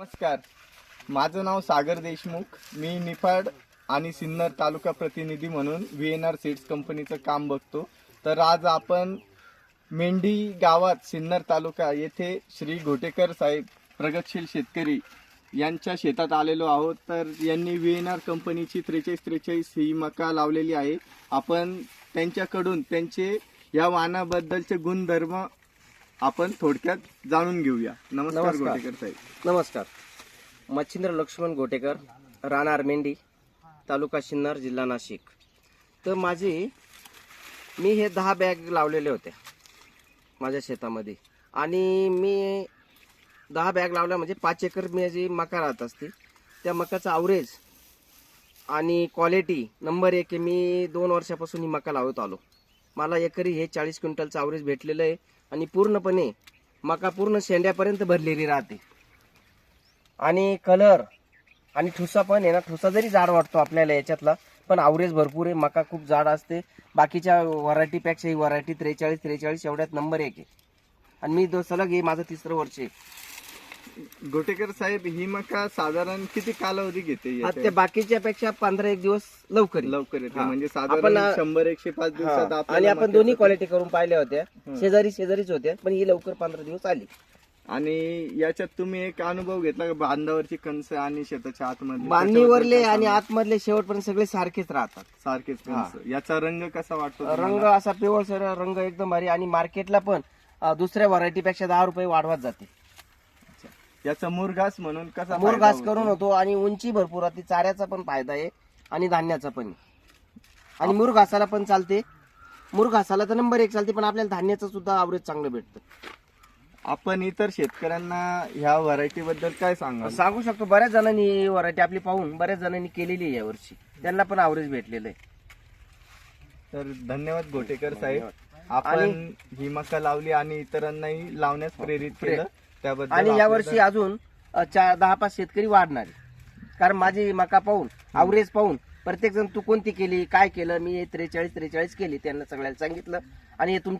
नमस्कार. माझं नाव सागर देशमुख. मी निफाड आणि सिन्नर तालुका प्रतिनिधी म्हणून व्ही एन आर सीड्स कंपनीचं काम बघतो. तर आज आपण मेंढी गावात सिन्नर तालुका येथे श्री घोटेकर साहेब प्रगतशील शेतकरी यांच्या शेतात आलेलो आहोत. तर यांनी व्ही एन आर कंपनीची त्रेचाळीस त्रेचाळीस ही मका लावलेली आहे. आपण त्यांच्याकडून त्यांचे या वाहनाबद्दलचे गुणधर्म आपण थोडक्यात जाणून घेऊया. नमस्कार नमस्कार. घोटेकर साहेब. नमस्कार. मच्छिंद्र लक्ष्मण गोटेकर राहणार मेंढी तालुका शिन्नर जिल्हा नाशिक. तर माझी मी हे दहा बॅग लावलेले होते माझ्या शेतामध्ये. आणि मी दहा बॅग लावल्या म्हणजे पाच एकर मी जी मका राहत असते त्या मकाचा आवरेज आणि क्वालिटी नंबर एक आहे मी दोन वर्षापासून ही मका लावत आलो. मला एकरी हे चाळीस क्विंटलचं आवरेज भेटलेलं आहे आणि पूर्णपणे मका पूर्ण शेंड्यापर्यंत भरलेली राहते. आणि कलर आणि ठुसा पण आहे ना ठुसा जरी जाड वाटतो आपल्याला याच्यातला पण आवरेज भरपूर आहे मका खूप जाड असते. बाकीच्या व्हरायटीपेक्षा ही व्हरायटी त्रेचाळीस त्रेचाळीस एवढ्यात नंबर एक आहे. आणि मी दो सलग हे माझं तिसरं वर्ष आहे. गोटेकर साहेब ही मका साधारण किती कालावधी घेते आता याच्या? त्या बाकीच्या पेक्षा पंधरा एक दिवस लवकर येईल. लवकर येते हा. म्हणजे साधारण शंभर एकशे पाच दिवसात. आपल्याला आणि आपण दोन्ही क्वालिटी करून पाहिल्या होत्या. शेजारी शेजारीच होत्या पण ही लवकर पंधरा दिवस आली आणि याच्यात तुम्ही एक अनुभव घेतला का बांधावरची कणस आणि शेताच्या आतमध्ये बांधणीवरले आणि आतमधले शेवटपर्यंत सगळे सारखेच राहतात सारखेच कणस याचा रंग कसा वाटतो रंग तुम्हाला? असा पिवळसर रंग एकदम भारी आणि मार्केटला पण अ, दुसऱ्या व्हरायटी पेक्षा दहा रुपये वाढवत जाते याचा मुरघास म्हणून कसा मूर फायदा घास होतो? करून होतो आणि उंची भरपूर राहते चाऱ्याचा पण फायदा आहे आणि धान्याचा पण. आहे. आणि मूर घासाला पण चालते. मूर घासाला तर नंबर एक चालते पण आपल्याला धान्याचं सुद्धा आवरेज चांगलं भेटतं. आपण इतर शेतकऱ्यांना ह्या व्हरायटी बद्दल काय सांगा सांगू शकतो. बऱ्याच जणांनी ही व्हरायटी आपली पाहून बऱ्याच जणांनी केलेली आहे यावर्षी त्यांना पण आवरेज भेटलेलं आहे. तर धन्यवाद गोटेकर साहेब. आपण ही मका लावली आणि इतरांनाही लावण्यास प्रेरित प्रे- केलं. त्याबद्दल आणि यावर्षी आपल्याला- अजून अ, चार दहा पाच शेतकरी वाढणार आहे. कारण माझी मका पाहून आवरेज पाहून प्रत्येक जण तू कोणती केली काय केलं मी त्रेचाळीस त्रेचाळीस केली त्यांना सगळ्याला सांगितलं आणि हे तुम